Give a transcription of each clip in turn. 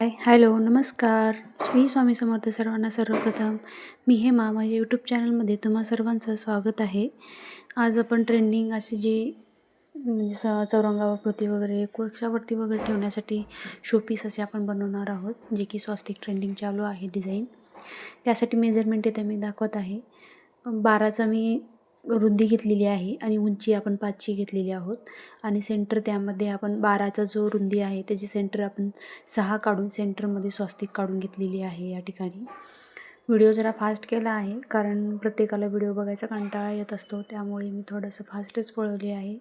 Hi hello नमस्कार. श्री स्वामी समर्थ सर्वांना सर्वप्रथम मी हेमा माझ्या यूट्यूब चॅनलमध्ये तुम्हा सर्वांचं स्वागत आहे. आज आपण ट्रेंडिंग असे जे म्हणजे स चौरंगावरती वगैरे कोळशावरती वगैरे ठेवण्यासाठी शोपीस असे आपण बनवणार आहोत जे की स्वास्तिक ट्रेंडिंग चालू आहे डिझाईन त्यासाठी मेजरमेंट इथे मी दाखवत आहे. बाराचा मी रुंदी घेतलेली आहे आणि उंची आपण पाचची घेतलेली आहोत. आणि सेंटर त्यामध्ये आपण बाराचा जो रुंदी आहे त्याची सेंटर आपण सहा काढून सेंटरमध्ये स्वस्तिक काढून घेतलेली आहे या ठिकाणी. व्हिडिओ जरा फास्ट केला आहे कारण प्रत्येकाला व्हिडिओ बघायचा कंटाळा येत असतो त्यामुळे मी थोडंसं फास्टच पळवले आहे.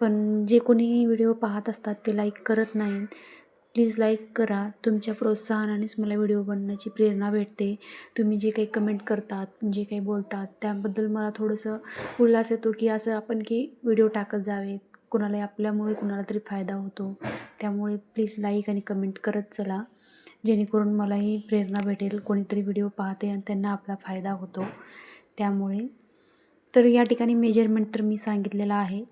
पण जे कोणी व्हिडिओ पाहत असतात ते लाईक करत नाहीत. प्लीज लाईक करा. तुमच्या प्रोत्साहनानेच मला व्हिडिओ बनण्याची प्रेरणा भेटते. तुम्ही जे काही कमेंट करतात जे काही बोलतात त्याबद्दल मला थोडंसं उल्हास येतो की असं आपण की व्हिडिओ टाकत जावेत. कुणाला आपल्यामुळे कुणाला तरी फायदा होतो. त्यामुळे प्लीज लाईक आणि कमेंट करत चला. जेणेकरून मलाही प्रेरणा भेटेल कोणीतरी व्हिडिओ पाहते आणि त्यांना आपला फायदा होतो. त्यामुळे तर या ठिकाणी मेजरमेंट तर मी सांगितलेलं आहे.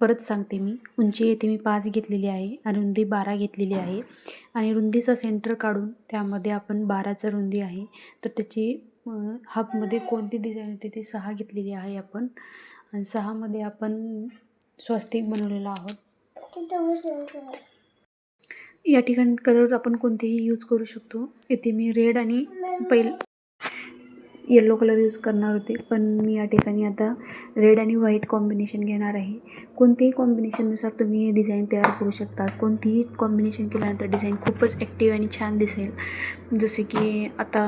परत सांगते मी. उंची येथे मी पाच घेतलेली आहे आणि रुंदी बारा घेतलेली आहे. आणि रुंदीचा सेंटर काढून त्यामध्ये आपण बाराचा रुंदी आहे. तर त्याची हाफमध्ये कोणती डिझाईन होते ती सहा घेतलेली आहे आपण. आणि सहामध्ये आपण स्वस्तिक बनवलेलं आहोत. या ठिकाणी कलर आपण कोणतेही यूज करू शकतो. इथे मी रेड आणि पहिल येलो कलर यूज करणार होते. पण मी या ठिकाणी आता रेड आणि व्हाईट कॉम्बिनेशन घेणार आहे. कोणतेही कॉम्बिनेशननुसार तुम्ही हे डिझाईन तयार करू शकता. कोणतीही कॉम्बिनेशन केल्यानंतर डिझाईन खूपच ॲक्टिव्ह आणि छान दिसेल. जसे की आता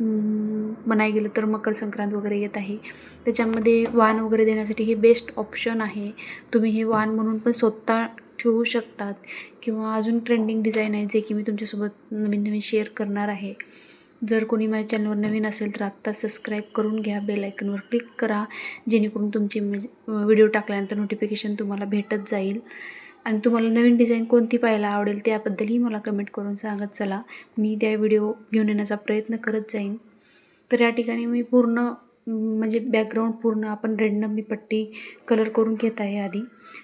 म्हणाय गेलं तर मकर संक्रांत वगैरे येत आहे. त्याच्यामध्ये वाण वगैरे देण्यासाठी हे बेस्ट ऑप्शन आहे. तुम्ही हे वाण म्हणून पण स्वतः ठेवू शकतात. किंवा अजून ट्रेंडिंग डिझाईन आहे जे की मी तुमच्यासोबत नवीन नवीन शेअर करणार आहे. जर कोणी माझ्या चॅनलवर नवीन असेल तर आत्ता सबस्क्राईब करून घ्या. बेल आयकनवर क्लिक करा. जेणेकरून तुमचे म्हणजे व्हिडिओ टाकल्यानंतर नोटिफिकेशन तुम्हाला भेटत जाईल. आणि तुम्हाला नवीन डिझाईन कोणती पाहायला आवडेल त्याबद्दलही मला कमेंट करून सांगत चला. मी त्या व्हिडिओ घेऊन येण्याचा प्रयत्न करत जाईन. तर या ठिकाणी मी पूर्ण म्हणजे बॅकग्राऊंड पूर्ण आपण रेडनं मी पट्टी कलर करून घेत आहे आधी.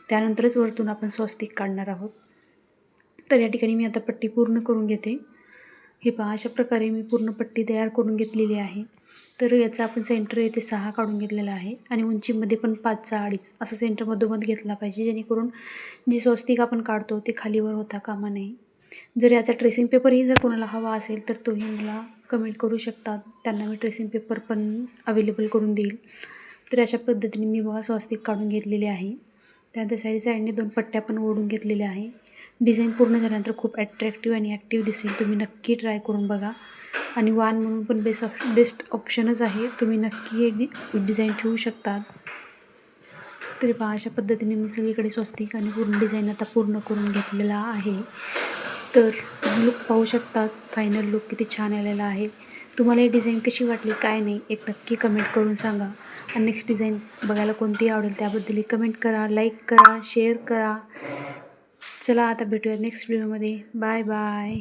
त्यानंतरच वरतून आपण स्वस्तिक काढणार आहोत. तर या ठिकाणी मी आता पट्टी पूर्ण करून घेते. हे पहा अशा प्रकारे मी पूर्ण पट्टी तयार करून घेतलेली आहे. तर याचा आपण सेंटर येथे सहा काढून घेतलेला आहे आणि उंचीमध्ये पण पाचचा अडीच असं सेंटर मधोमध घेतला पाहिजे जेणेकरून जी स्वस्तिक आपण काढतो ते खालीवर होता कामा नये. जर याचा ट्रेसिंग पेपरही जर कोणाला हवा असेल तर तोही मला कमेंट करू शकतात. त्यांना मी ट्रेसिंग पेपर पण अवेलेबल करून देईल. तर अशा पद्धतीने मी बघा स्वस्तिक काढून घेतलेले आहे. त्यानंतर साईड साईडने दोन पट्ट्या पण ओढून घेतलेल्या आहे. डिझाईन पूर्ण झाल्यानंतर खूप ॲट्रॅक्टिव्ह आणि ॲक्टिव्ह दिसेल. तुम्ही नक्की ट्राय करून बघा. आणि वान म्हणून पण बेस्ट ऑप्श बेस्ट ऑप्शनच आहे. तुम्ही नक्की हे डि डिझाईन ठेवू शकतात. तरी पहा अशा पद्धतीने मी सगळीकडे स्वस्तिक आणि पूर्ण डिझाईन आता पूर्ण करून घेतलेला आहे. तर लुक पाहू शकतात. फायनल लुक किती छान आलेला आहे. तुम्हाला ही डिझाईन कशी वाटली काय नाही एक नक्की कमेंट करून सांगा. आणि नेक्स्ट डिझाईन बघायला कोणती आवडेल त्याबद्दलही कमेंट करा लाईक करा शेअर करा. चला आता भेटूया नेक्स्ट व्हिडिओमध्ये बाय बाय